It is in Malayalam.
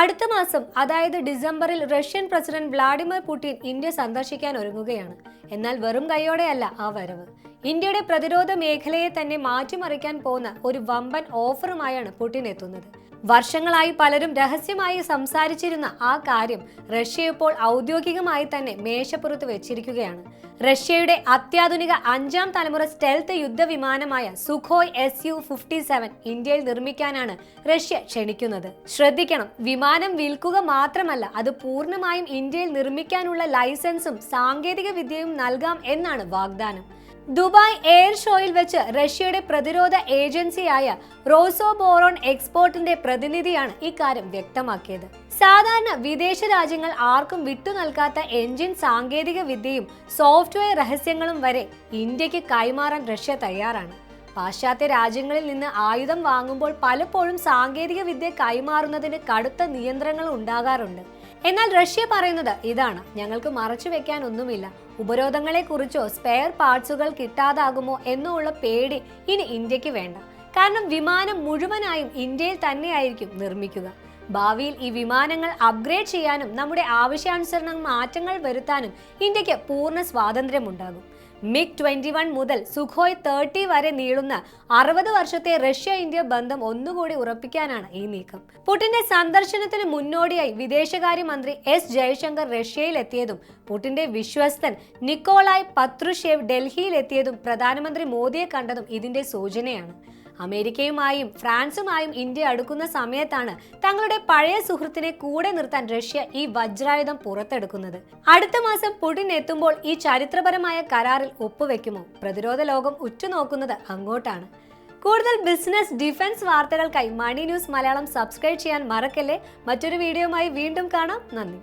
അടുത്ത മാസം അതായത് ഡിസംബറിൽ Russian president Vladimir Putin India സന്ദർശിക്കാൻ ഒരുങ്ങുകയാണ്. എന്നാൽ വെറും കൈയോടെയല്ല ആ വരവ്. ഇന്ത്യയുടെ പ്രതിരോധ മേഖലയെ തന്നെ മാറ്റിമറിക്കാൻ പോകുന്ന ഒരു വമ്പൻ ഓഫറുമായാണ് പുടിൻ എത്തുന്നത്. വർഷങ്ങളായി പലരും രഹസ്യമായി സംസാരിച്ചിരുന്ന ആ കാര്യം റഷ്യ ഇപ്പോൾ ഔദ്യോഗികമായി തന്നെ മേശപ്പുറത്ത് വെച്ചിരിക്കുകയാണ്. റഷ്യയുടെ അത്യാധുനിക അഞ്ചാം തലമുറ stealth യുദ്ധവിമാനമായ Sukhoi S U fifty seven ഇന്ത്യയിൽ നിർമ്മിക്കാനാണ് റഷ്യ ക്ഷണിക്കുന്നത്. ശ്രദ്ധിക്കണം വിമാനം വിൽക്കുക മാത്രമല്ല അത് പൂർണമായും ഇന്ത്യയിൽ നിർമ്മിക്കാനുള്ള ലൈസൻസും സാങ്കേതിക വിദ്യയും നൽകാം എന്നാണ് വാഗ്ദാനം. ദുബായ് എയർ ഷോയിൽ വെച്ച് റഷ്യയുടെ പ്രതിരോധ ഏജൻസിയായ റോസോ ബോറോൺ എക്സ്പോർട്ടിന്റെ പ്രതിനിധിയാണ് ഇക്കാര്യം വ്യക്തമാക്കിയത്. സാധാരണ വിദേശ രാജ്യങ്ങൾ ആർക്കും വിട്ടു നൽകാത്ത എഞ്ചിൻ സാങ്കേതിക വിദ്യയും സോഫ്റ്റ്വെയർ രഹസ്യങ്ങളും വരെ ഇന്ത്യയ്ക്ക് കൈമാറാൻ റഷ്യ തയ്യാറാണ്. പാശ്ചാത്യ രാജ്യങ്ങളിൽ നിന്ന് ആയുധം വാങ്ങുമ്പോൾ പലപ്പോഴും സാങ്കേതിക വിദ്യ കൈമാറുന്നതിന് കടുത്ത നിയന്ത്രണങ്ങൾ ഉണ്ടാകാറുണ്ട്. എന്നാൽ റഷ്യ പറയുന്നത് ഇതാണ്. ഞങ്ങൾക്ക് മറച്ചു വെക്കാൻ ഒന്നുമില്ല ഉപരോധങ്ങളെ കുറിച്ചോ സ്പെയർ പാർട്സുകൾ കിട്ടാതാകുമോ എന്നോ ഉള്ള പേടി ഇനി ഇന്ത്യയ്ക്ക് വേണ്ട. കാരണം വിമാനം മുഴുവനായും ഇന്ത്യയിൽ തന്നെയായിരിക്കും നിർമ്മിക്കുക. ഭാവിയിൽ ഈ വിമാനങ്ങൾ അപ്ഗ്രേഡ് ചെയ്യാനും നമ്മുടെ ആവശ്യാനുസരണം മാറ്റങ്ങൾ വരുത്താനും ഇന്ത്യയ്ക്ക് പൂർണ സ്വാതന്ത്ര്യമുണ്ടാകും. മിഗ് ട്വന്റി വൺ മുതൽ സുഖോയ് തേർട്ടി വരെ നീളുന്ന അറുപത് വർഷത്തെ റഷ്യ ഇന്ത്യ ബന്ധം ഒന്നുകൂടി ഉറപ്പിക്കാനാണ് ഈ നീക്കം. പുടിന്റെ സന്ദർശനത്തിന് മുന്നോടിയായി വിദേശകാര്യമന്ത്രി എസ് ജയശങ്കർ റഷ്യയിലെത്തിയതും പുടിന്റെ വിശ്വസ്തൻ നിക്കോളായ് പത്രുഷേവ് ഡൽഹിയിലെത്തിയതും പ്രധാനമന്ത്രി മോദിയെ കണ്ടതും ഇതിന്റെ സൂചനയാണ്. അമേരിക്കയുമായും ഫ്രാൻസുമായും ഇന്ത്യ അടുക്കുന്ന സമയത്താണ് തങ്ങളുടെ പഴയ സുഹൃത്തിനെ കൂടെ നിർത്താൻ റഷ്യ ഈ വജ്രായുധം പുറത്തെടുക്കുന്നത്. അടുത്ത മാസം പുടിൻ എത്തുമ്പോൾ ഈ ചരിത്രപരമായ കരാറിൽ ഒപ്പുവെക്കുമോ? പ്രതിരോധ ലോകം ഉറ്റുനോക്കുന്നത് അങ്ങോട്ടാണ്. കൂടുതൽ ബിസിനസ് ഡിഫൻസ് വാർത്തകൾക്കായി മണി ന്യൂസ് മലയാളം സബ്സ്ക്രൈബ് ചെയ്യാൻ മറക്കല്ലേ? മറ്റൊരു വീഡിയോയുമായി വീണ്ടും കാണാം. നന്ദി.